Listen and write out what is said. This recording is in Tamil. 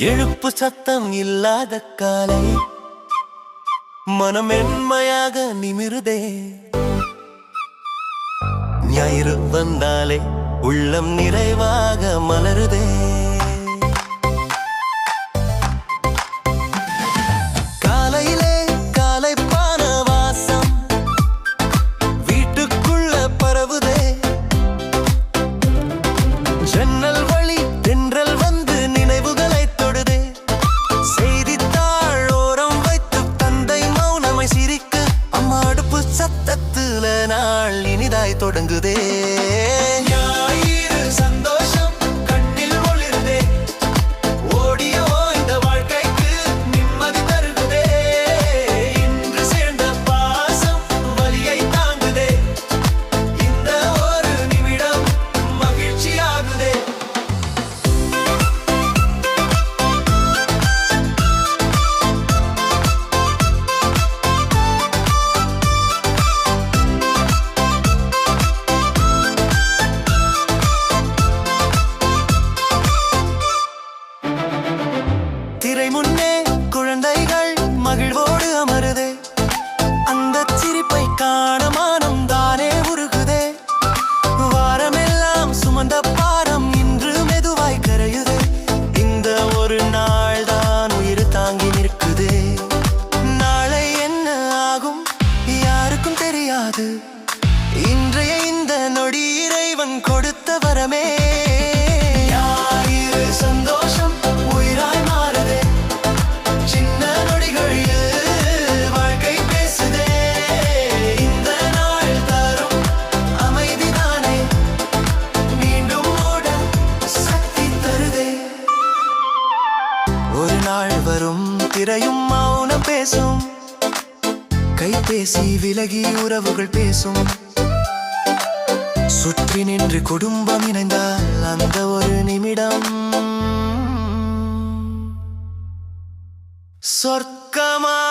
எழுப்பு சத்தம் இல்லாத காலை. மனம் மென்மையாக நிமிருதே. ஞாயிறு வந்தாலே உள்ளம் நிறைவாக மலருதே. ஜன்னல் நாள் தொடங்குதே. திரை குழந்தைகள் மகிழ்வோடு அமருதே. அந்த சிரிப்பை காண மானம் தானே உருகுதே. வாரமெல்லாம் சுமந்த பாரம் இன்று மெதுவாய் கரையுதே. இந்த ஒரு நாள் தான் உயிர் தாங்கி நிற்குதே. நாளை என்ன ஆகும் யாருக்கும் தெரியாது. இன்றைய இந்த நொடி இறைவன் கொடுத்த வரமே. திரையும் மௌனம் பேசும். கைபேசி விலகி உறவுகள் பேசும். சுற்றி நின்று குடும்பம் இணைந்தால் அந்த ஒரு நிமிடம். சொர்க்கமா